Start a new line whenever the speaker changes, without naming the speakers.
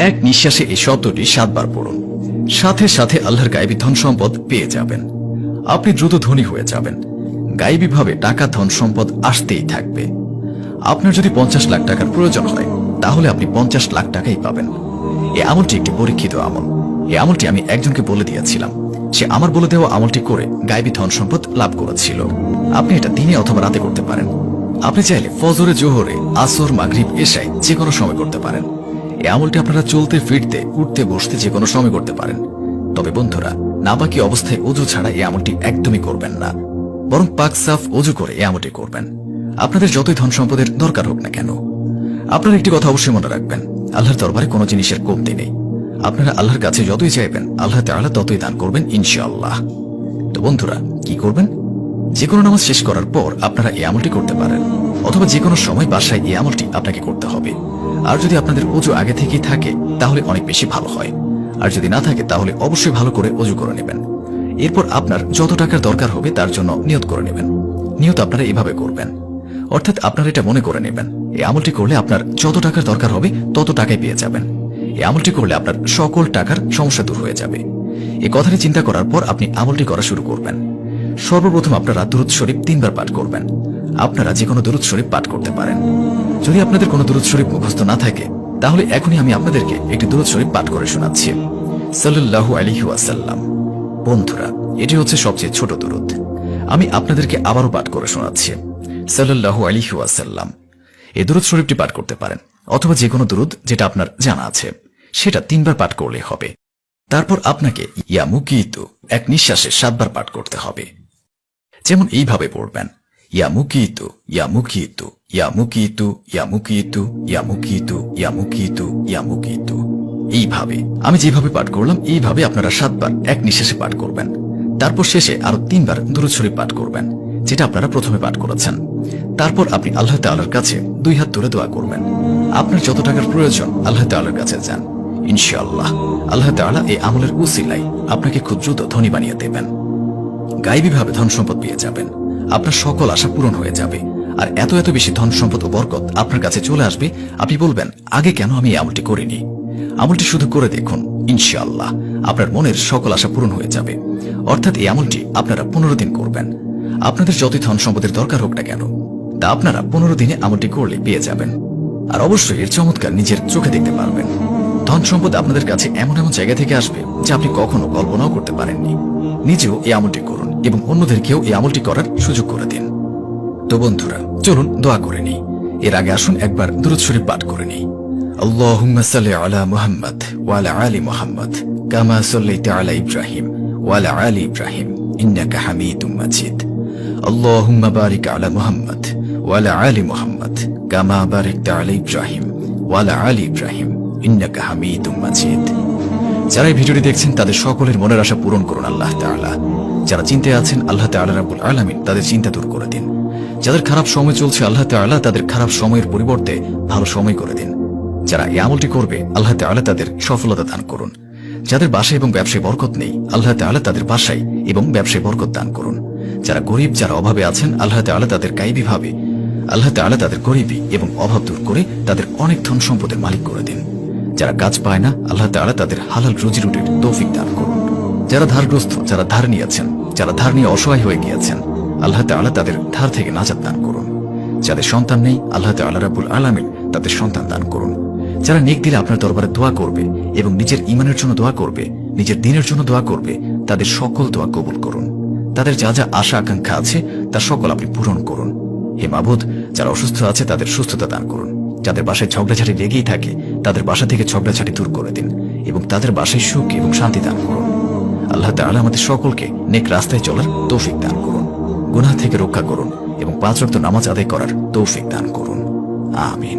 এক নিঃশ্বাসে এই শব্দটি সাতবার পড়ুন। সাথে সাথে আল্লাহর গায়েবী ধন সম্পদ পেয়ে যাবেন। আপনি দ্রুত ধনী হয়ে যাবেন। গায়েবীভাবে টাকা, ধন সম্পদ আসতেই থাকবে। আপনার যদি পঞ্চাশ লাখ টাকার প্রয়োজন হয়, তাহলে আপনি পঞ্চাশ লাখ টাকাই পাবেন। এ আমলটি একটি পরীক্ষিত আমল। এই আমলটি আমি একজনকে বলে দিয়েছিলাম। সে আমার বলে দেওয়া আমলটি করে গায়েবী ধন সম্পদ লাভ করেছিল। আপনি এটা দিনে অথবা রাতে করতে পারেন। আপনি চাইলে ফজরে, জোহরে, আসর, মাগরিব, এশায় যে কোনো সময় করতে পারেন। এই আমলটি আপনারা চলতে, ফিরতে, উঠতে, বসতে যে কোনো সময় করতে পারেন। তবে বন্ধুরা, নাবাকি অবস্থায় অজু ছাড়া এই আমলটি একদমই করবেন না। বরং পাক সাফ অজু করে এই আমলটি করবেন। আপনাদের যতই ধন সম্পদের দরকার হোক না কেন, আপনার একটি কথা অবশ্যই মনে রাখবেন। আল্লাহর দরবারে কোনো জিনিসের কমতি নেই। আপনারা আল্লাহর কাছে যতই চাইবেন, আল্লাহ তাআলা ততই দান করবেন ইনশাআল্লাহ। তো বন্ধুরা, কি করবেন? যে কোনো নামাজ শেষ করার পর আপনারা এই আমলটি করতে পারেন, অথবা যে কোনো সময় বাসায় এই আমলটি আপনাকে করতে হবে। আর যদি আপনাদের অজু আগে থেকেই থাকে, তাহলে অনেক বেশি ভালো হয়। আর যদি না থাকে, তাহলে অবশ্যই ভালো করে অজু করে নেবেন। এরপর আপনার যত টাকার দরকার হবে, তার জন্য নিয়ত করে নেবেন। নিয়ত আপনারা এভাবে করবেন। অর্থাৎ আপনারা এটা মনে করে নেবেন, এই আমলটি করলে আপনার যত টাকার দরকার হবে, তত টাকাই পেয়ে যাবেন। এই আমলটি করলে আপনার সকল টাকার সমস্যা দূর হয়ে যাবে। এই কথাটি চিন্তা করার পর আপনি আমলটি করা শুরু করবেন। সর্বপ্রথম আপনারা দুরুদ শরীফ তিনবার পাঠ করবেন। আপনারা যে কোনো দুরুদ শরীফ পাঠ করতে পারেন। যদি আপনাদের কোনো দুরুদ শরীফ মুখস্থ না থাকে, তাহলে এখনই আমি আপনাদেরকে একটি দুরুদ শরীফ পাঠ করে শোনাচ্ছি। সাল্লাল্লাহু আলাইহি ওয়াসাল্লাম। বন্ধুরা, এটি হচ্ছে সবচেয়ে ছোট দুরুদ। আমি আপনাদেরকে আবারও পাঠ করে শোনাচ্ছি। সাল্লাল্লাহু আলাইহি ওয়াসাল্লাম। এই দুরুদ শরীফটি পাঠ করতে পারেন, অথবা যে কোনো দুরুদ যেটা আপনার জানা আছে, সেটা তিনবার পাঠ করলে হবে। তারপর আপনাকে ইয়া মুকিতু এক নিঃশ্বাসে সাতবার পাঠ করতে হবে। যেমন এইভাবে পড়বেন। ইয়া মুকিতু ইয়া মুকিতু ইয়া মুকিতু ইয়া মুকিতু ইয়া মুকিতু ইয়া মুকিতু ইয়া মুকিতু। এইভাবে। আমি যেভাবে পাঠ করলাম, এইভাবে আপনারা সাতবার এক নিঃশ্বাসে পাঠ করবেন। তারপর শেষে আরও তিনবার শরীফ পাঠ করবেন, যেটা আপনারা প্রথমে পাঠ করেছেন। তারপর আপনি আল্লাহ তাআলার কাছে দুই হাত তুলে দোয়া করবেন। আপনার যত টাকার প্রয়োজন, আল্লাহ তাআলার কাছে যান। ইনশাআল্লাহ, আল্লাহ তাআলা এই আমলের উসিলাই আপনাকে খুব দ্রুত ধনী বানিয়ে দেবেন। গাইবীভাবে ধন সম্পদ পেয়ে যাবেন। আপনার সকল আশা পূরণ হয়ে যাবে। আর এত এত বেশি ধন সম্পদ ও বরকত আপনার কাছে চলে আসবে, আপনি বলবেন, আগে কেন আমি এই আমলটি করিনি? আমলটি শুধু করে দেখুন, ইনশাআল্লাহ, আপনার মনের সকল আশা পূরণ হয়ে যাবে। অর্থাৎ এই আমলটি আপনারা পনেরো দিন করবেন। আপনাদের যতই ধন সম্পদের দরকার হোক না কেন, তা আপনারা পনেরো দিনে আমলটি করলে পেয়ে যাবেন। আর অবশ্যই এর চমৎকার নিজের চোখে দেখতে পারবেন। ধন সম্পদ আপনাদের কাছে এমন এমন জায়গা থেকে আসবে যা আপনি কখনো কল্পনাও করতে পারেননি। নিজেও এই আমলটি করুন এবং অন্যদেরকেও এই আমলটি করার সুযোগ করে দিন। তো বন্ধুরা, চলুন দোয়া করে নিই। এর আগে আসুন একবার দুরুদ শরীফ পাঠ করে নিই। আল্লাহুম্মা আলা আলা ইব্রাহিম ওয়া আলা আলি ইব্রাহিম, ইন্নাকা হামিদুম মাজিদ। আলা ইব্রাহিম ওয়া আলা আলি ইব্রাহিম, ইন্নাকা হামিদুম যারা এই ভিডিওটি দেখছেন, তাদের সকলের মনের আশা পূরণ করুন আল্লাহ তাআলা। যারা চিন্তায় আছেন, আল্লাহ তাআলা রাব্বুল আলামিন তাদের চিন্তা দূর করে দিন। যাদের খারাপ সময় চলছে, আল্লাহ তাআলা তাদের খারাপ সময়ের পরিবর্তে ভালো সময় করে দিন। যারা এই আমলটি করবে, আল্লাহ তাআলা তাদের সফলতা দান করুন। যাদের বাসায় এবং ব্যবসায় বরকত নেই, আল্লাহ তাআলা তাদের বাসায় এবং ব্যবসায় বরকত দান করুন। যারা গরিব, যারা অভাবে আছেন, আল্লাহ তাআলা তাদের গাইবি ভাবে। আল্লাহ তাআলা তাদের গরিবী এবং অভাব দূর করে তাদের অনেক ধন সম্পদের মালিক করে দিন। যারা কাজ পায় না, আল্লাহ তাআলা তাদের হালাল রুজি রুটির তৌফিক দান করুন। যারা ধারগ্রস্ত, যারা ধার নিয়েছেন, যারা ধার নিয়ে অসহায় হয়ে গিয়েছেন, আল্লাহ তাআলা তাদের ধার থেকে নাজাত দান করুন। যাদের সন্তান নেই, আল্লাহ তাআলা রাব্বুল আলামিন তাদের সন্তান দান করুন। যারা নেক দিলে আপনার দরবারে দোয়া করবে এবং নিজের ইমানের জন্য দোয়া করবে, নিজের দিনের জন্য দোয়া করবে, তাদের সকল দোয়া কবুল করুন। তাদের যা যা আশা আকাঙ্ক্ষা আছে তা সকল আপনি পূরণ করুন। হে মাবুদ, যারা অসুস্থ আছে, তাদের সুস্থতা দান করুন। যাদের বাসায় ঝগড়াঝাড়ি লেগেই থাকে তাদের বাসা থেকে ঝগড়াঝাটি দূর করে দিন এবং তাদের বাসায় সুখ এবং শান্তি দান করুন। আল্লাহ তাআলা আমাদের সকলকে নেক রাস্তায় চলার তৌফিক দান করুন, গুনাহ থেকে রক্ষা করুন এবং পাঁচ রক্ত নামাজ আদায় করার তৌফিক দান করুন। আমিন।